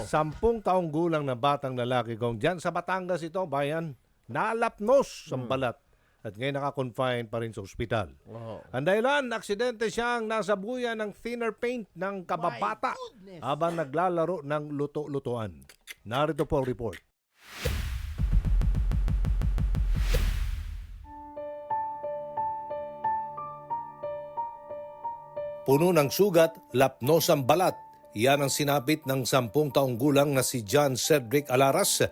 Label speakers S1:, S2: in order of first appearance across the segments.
S1: Sampung taong gulang na batang lalaki kong dyan sa Batangas ito, bayan, nalapnos sa balat at ngayon naka-confine pa rin sa ospital. Ang dahilan, aksidente siyang nasa buya ng thinner paint ng kababata habang naglalaro ng luto-lutuan. Narito po ang report. Puno ng sugat, lapnos ang balat. Yan ang sinapit ng sampung taong gulang na si John Cedric Alaras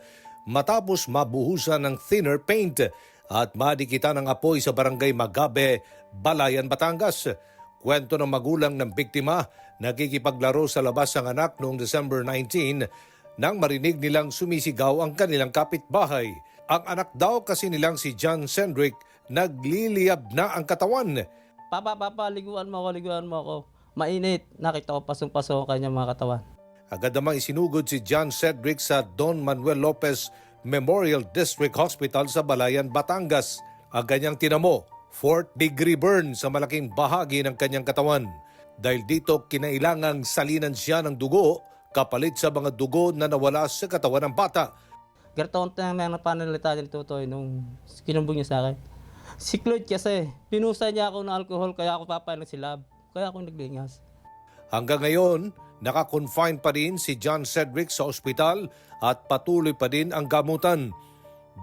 S1: matapos mabuhusan ng thinner paint at madikita ng apoy sa barangay Magabe, Balayan, Batangas. Kwento ng magulang ng biktima, nakikipaglaro sa labas ang anak noong December 19 nang marinig nilang sumisigaw ang kanilang kapitbahay. Ang anak daw kasi nilang si John Cedric nagliliyab na ang katawan.
S2: Papa, papa, liguan mo ako, liguan mo ako. Mainit. Nakita ko pasong-paso ang kanyang mga katawan.
S1: Agad namang isinugod si John Cedric sa Don Manuel Lopez Memorial District Hospital sa Balayan, Batangas. Ang kanyang tinamo, fourth degree burn sa malaking bahagi ng kanyang katawan. Dahil dito kinailangang salinan siya ng dugo kapalit sa mga dugo na nawala sa katawan ng bata.
S2: Gartaon na mga panalita ni Tutoy nung kinumbong niya sa akin. Si Claude kasi, pinusa niya ako ng alcohol kaya ako papayag si Lab. Kaya ako naglingas.
S1: Hanggang ngayon, naka-confine pa rin si John Cedric sa ospital at patuloy pa din ang gamutan.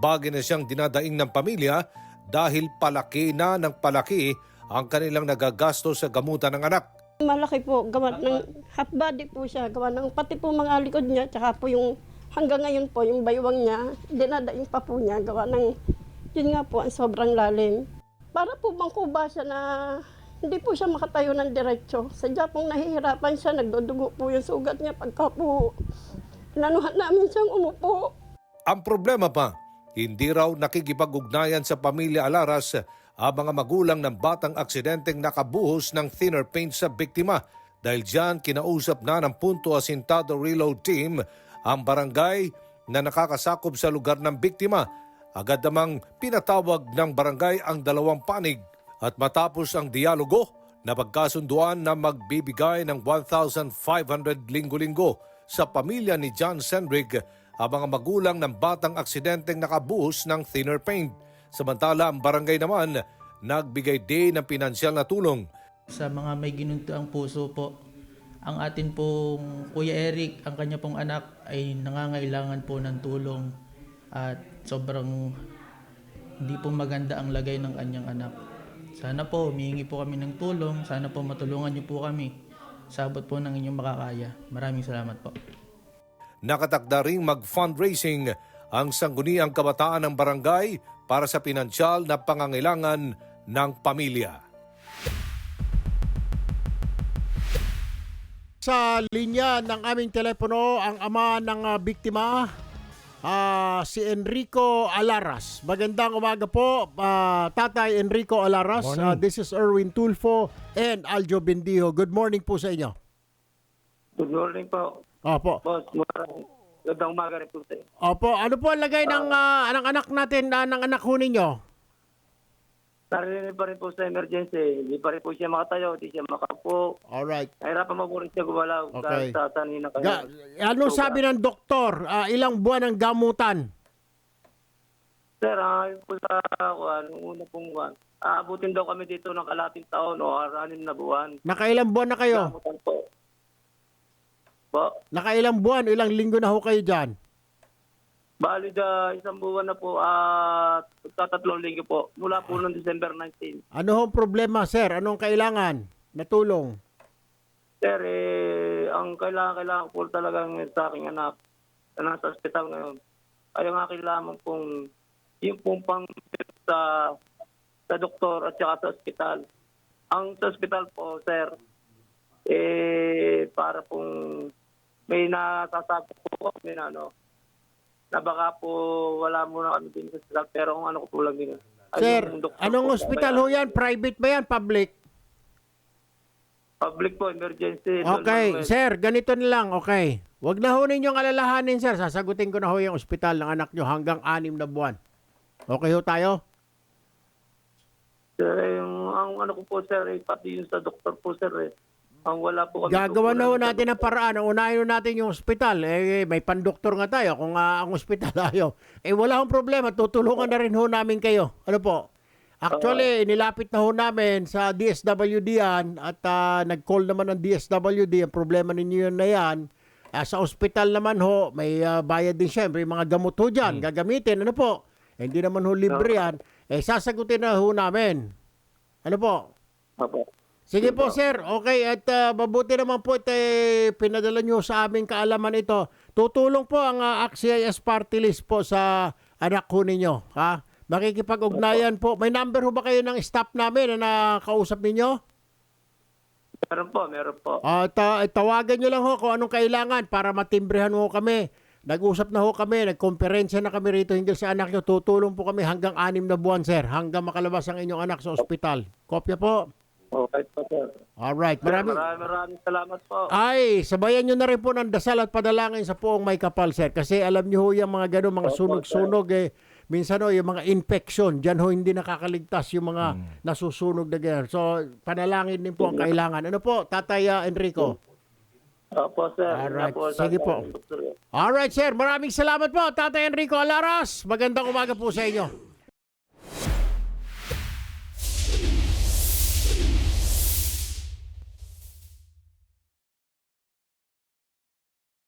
S1: Bagay na siyang dinadaing ng pamilya dahil palaki na ng palaki ang kanilang nagagasto sa gamutan ng anak.
S3: Malaki po, gawa ng half body po siya, gawa ng pati po mga likod niya, tsaka po yung hanggang ngayon po yung baywang niya, dinadaing pa po niya, gawa ng yun nga po ang sobrang lalim. Para po bang kuba siya na hindi po siya makatayo ng diretso. Sadya pong nahihirapan siya, nagdudugo po yung sugat niya pagka po nanuhan namin siyang umupo.
S1: Ang problema pa, hindi raw nakikipag-ugnayan sa pamilya Alaras ang mga magulang ng batang aksidenteng nakabuhos ng thinner paint sa biktima. Dahil dyan, kinausap na ng Punto Asintado Reload Team ang barangay na nakakasakop sa lugar ng biktima. Agad namang pinatawag ng barangay ang dalawang panig at matapos ang dialogo, napagkasunduan na magbibigay ng 1,500 linggo-linggo sa pamilya ni John Sendrig ang mga magulang ng batang aksidenteng nakabuhos ng thinner paint. Samantala ang barangay naman nagbigay din ng pinansyal na tulong.
S4: Sa mga may ginuntuang puso po, ang atin pong Kuya Eric, ang kanya pong anak ay nangangailangan po ng tulong at sobrang hindi po maganda ang lagay ng kanyang anak. Sana po humihingi po kami ng tulong, sana po matulungan niyo po kami. Sabot po ng inyong makakaya. Maraming salamat po.
S1: Nakatakda ring mag-fundraising ang sangguniang kabataan ng barangay para sa pinansyal na pangangailangan ng pamilya.
S5: Sa linya ng aming telepono, ang ama ng ah, biktima, ah, si Enrico Alaras. Magandang umaga po, ah, Tatay Enrico Alaras.
S1: Morning.
S5: Ah, this is Erwin Tulfo and Aljo Bendijo. Good morning po sa inyo.
S6: Good morning po,
S5: Opo.
S6: boss. Maraming gandang umaga rin po sa'yo.
S5: Opo, ano po ang lagay ng ah, ng anak natin, ah, ng anak ho ninyo?
S6: Narinig pa rin po sa emergency. Hindi pa rin po siya makatayo, hindi siya makapo.
S5: Alright.
S6: Nahirapan mo po rin siya gumalaw
S5: Okay.
S6: sa sanhin na kayo.
S5: Ga- anong sabi ng doktor? Ah, ilang buwan ang gamutan?
S6: Sir, ah, yun po sa kuwan, nung una pong kuwan, aabutin daw kami dito ng kalating taon o anim na buwan.
S5: Nakailang buwan na kayo?
S6: Gamutan po. Po,
S5: Nakailang buwan? Ilang linggo na ho kayo dyan?
S6: Bali da isang buwan na po at tatatlong linggo po. Mula po noong December 19.
S5: Ano hong problema, sir? Anong kailangan na tulong?
S6: Sir, eh, ang kailangan, kailangan po talagang sa aking anak na nasa ospital ngayon. Ay ang aking lamang pong yung pong pang sa sa doktor at saka sa ospital. Ang sa ospital po, sir, eh, para pong may nasasabi po kami na ano, na baka po wala muna kami din sa ospital, pero ang ano ko po lang din. ay
S5: Sir,
S6: yung doktor
S5: anong
S6: po,
S5: ospital
S6: kaya-
S5: ho yan? Private ba yan? Public?
S6: Public po, emergency.
S5: Okay,
S6: Manuel.
S5: sir, ganito na lang, okay. Huwag na ho ninyong alalahanin, sir. Sasagutin ko na ho yung ospital ng anak nyo hanggang anim na buwan. Okay ho tayo?
S6: Sir, yung, ang ano ko po, sir, eh, pati yung sa doktor po, sir, eh. Ang wala po kami.
S5: Gagawa na ho natin ang paraan. Ang Unahin ho natin yung ospital. Eh, may pandoktor nga tayo. Kung ah, ang ospital ayaw. Eh, wala hong problema. Tutulungan na rin ho namin kayo. Ano po? Actually, nilapit na ho namin sa DSWD yan at ah, nag-call naman ng DSWD. Ang problema ninyo yun na yan. Ah, sa ospital naman ho, may ah, bayad din syempre. Yung mga gamot ho dyan, gagamitin. Ano po? Eh, hindi naman ho libre yan. Eh, sasagutin na ho namin. Ano po?
S6: Opo.
S5: Sige po, sir. Okay, at uh, mabuti naman po ito eh, pinadala nyo sa aming kaalaman ito. Tutulong po ang uh, AXIS party list po sa anak ko ninyo. Ha? Makikipag-ugnayan po. May number ho ba kayo ng staff namin na nakausap ninyo?
S6: Meron po, meron po.
S5: Uh, tawagan nyo lang ho kung anong kailangan para matimbrehan ho kami. Nag-usap na ho kami, nagkonferensya na kami rito hinggil sa anak nyo. Tutulong po kami hanggang anim na buwan, sir. Hanggang makalabas ang inyong anak sa ospital. Kopya po.
S6: Okay po, sir.
S5: Alright.
S6: Maraming,
S5: Maraming,
S6: maraming salamat po.
S5: Ay, sabayan nyo na rin po ng dasal at padalangin sa poong may kapal, sir. Kasi alam nyo ho yung mga gano'n, mga sunog-sunog eh. Minsan ho, yung mga infection, dyan ho hindi nakakaligtas yung mga nasusunog na gano'n. So, panalangin din po ang kailangan. Ano po, Tatay uh, Enrico?
S6: Opo, sir.
S5: Alright.
S6: Opo, sir.
S5: Sige po. Alright, sir. Maraming salamat po, Tatay Enrico Alaras. Magandang umaga po sa inyo.